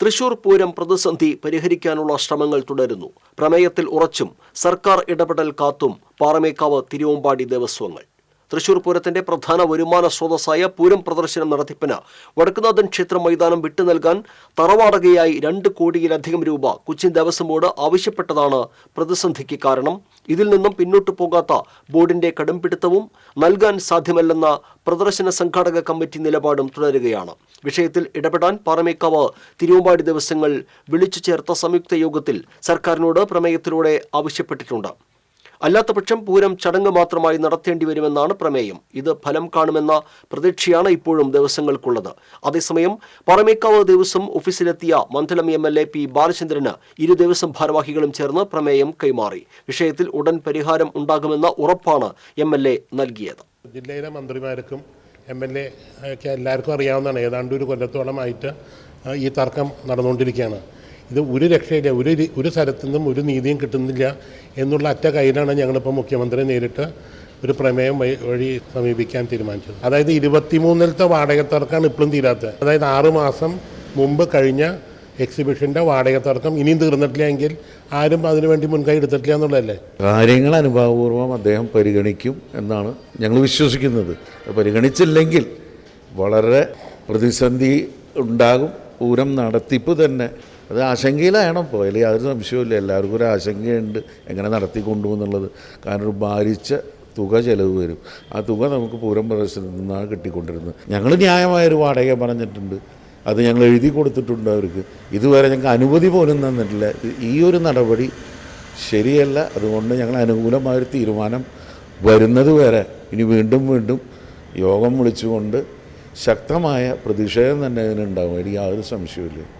തൃശൂർ പൂരം പ്രതിസന്ധി പരിഹരിക്കാനുള്ള ശ്രമങ്ങൾ തുടരുന്നു. പ്രമേയത്തിൽ ഉറച്ചും സർക്കാർ ഇടപെടൽ കാത്തും പാറമേക്കാവ് തിരുവമ്പാടി ദേവസ്വങ്ങൾ. തൃശൂർ പൂരത്തിന്റെ പ്രധാന വരുമാന സ്രോതസ്സായ പൂരം പ്രദർശനം നടത്തിപ്പിന് വടക്കുനാഥൻ ക്ഷേത്ര മൈതാനം വിട്ടു നൽകാൻ തറവാടകയായി രണ്ട് കോടിയിലധികം രൂപ കൊച്ചിൻ ദേവസ്വം ബോർഡ് ആവശ്യപ്പെട്ടതാണ് പ്രതിസന്ധിക്ക് കാരണം. ഇതിൽ നിന്നും പിന്നോട്ടു പോകാത്ത ബോർഡിന്റെ കടുംപിടുത്തവും നൽകാൻ സാധ്യമല്ലെന്ന പ്രദർശന സംഘാടക കമ്മിറ്റി നിലപാടും തുടരുകയാണ്. വിഷയത്തിൽ ഇടപെടാൻ പാറമേക്കാവ് തിരുവമ്പാടി ദിവസങ്ങൾ വിളിച്ചു ചേർത്ത സംയുക്ത യോഗത്തിൽ സർക്കാരിനോട് പ്രമേയത്തിലൂടെ ആവശ്യപ്പെട്ടിട്ടുണ്ട്. അല്ലാത്തപക്ഷം പൂരം ചടങ്ങ് മാത്രമായി നടത്തേണ്ടി വരുമെന്നാണ് പ്രമേയം. ഇത് ഫലം കാണുമെന്ന പ്രതീക്ഷയാണ് ഇപ്പോഴും ദിവസങ്ങൾക്കുള്ളത്. അതേസമയം പറമേക്കാവ് ദിവസം ഓഫീസിലെത്തിയ മണ്ഡലം എം എൽ എ പി ബാലചന്ദ്രന് ഇരു ദിവസം ഭാരവാഹികളും ചേർന്ന് പ്രമേയം കൈമാറി. വിഷയത്തിൽ ഉടൻ പരിഹാരം ഉണ്ടാകുമെന്ന ഉറപ്പാണ് എം എൽ എ നൽകിയത്. ജില്ലയിലെ മന്ത്രിമാർക്കും എം എൽ എ ഒക്കെ എല്ലാവർക്കും അറിയാവുന്നതാണ്. ഏതാണ്ട് ഒരു കൊല്ലത്തോളമായിട്ട് ഈ തർക്കം നടന്നുകൊണ്ടിരിക്കുകയാണ്. ഇത് ഒരു രക്ഷയില്ല ഒരു ഒരു സ്ഥലത്തു നിന്നും ഒരു നീതിയും കിട്ടുന്നില്ല എന്നുള്ള അറ്റ കയ്യിലാണ് ഞങ്ങളിപ്പോൾ മുഖ്യമന്ത്രിയെ നേരിട്ട് ഒരു പ്രമേയം വഴി സമീപിക്കാൻ തീരുമാനിച്ചത്. അതായത് ഇരുപത്തിമൂന്നിലത്തെ വാടക തർക്കമാണ് ഇപ്പോഴും തീരാത്തത്. അതായത് ആറ് മാസം മുമ്പ് കഴിഞ്ഞ എക്സിബിഷന്റെ വാടക തർക്കം ഇനിയും തീർന്നിട്ടില്ല എങ്കിൽ ആരും അതിനുവേണ്ടി മുൻകൈ എടുത്തിട്ടില്ല എന്നുള്ളതല്ലേ? കാര്യങ്ങൾ അനുഭാവപൂർവം അദ്ദേഹം പരിഗണിക്കും എന്നാണ് ഞങ്ങൾ വിശ്വസിക്കുന്നത്. പരിഗണിച്ചില്ലെങ്കിൽ വളരെ പ്രതിസന്ധി ഉണ്ടാകും. പൂരം നടത്തിപ്പ് തന്നെ അത് ആശങ്കയിലാണ് ഇപ്പോൾ. അതിൽ യാതൊരു സംശയവുമില്ല. എല്ലാവർക്കും ഒരു ആശങ്കയുണ്ട്. എങ്ങനെ നടത്തി കൊണ്ടുപോകുന്നുള്ളത് കാരണം ഒരു ഭാരിച്ച തുക ചിലവ് വരും. ആ തുക നമുക്ക് പൂരം പ്രദർശനത്തിൽ നിന്നാണ് കിട്ടിക്കൊണ്ടിരുന്നത്. ഞങ്ങൾ ന്യായമായൊരു വാടക പറഞ്ഞിട്ടുണ്ട്. അത് ഞങ്ങൾ എഴുതി കൊടുത്തിട്ടുണ്ട് അവർക്ക്. ഇതുവരെ ഞങ്ങൾക്ക് അനുമതി പോലും തന്നിട്ടില്ല. ഈ ഒരു നടപടി ശരിയല്ല. അതുകൊണ്ട് ഞങ്ങൾ അനുകൂലമായൊരു തീരുമാനം വരുന്നത് വരെ ഇനി വീണ്ടും വീണ്ടും യോഗം വിളിച്ചുകൊണ്ട് ശക്തമായ പ്രതിഷേധം തന്നെ അതിനുണ്ടാവും. എനിക്ക് യാതൊരു സംശയവുമില്ല.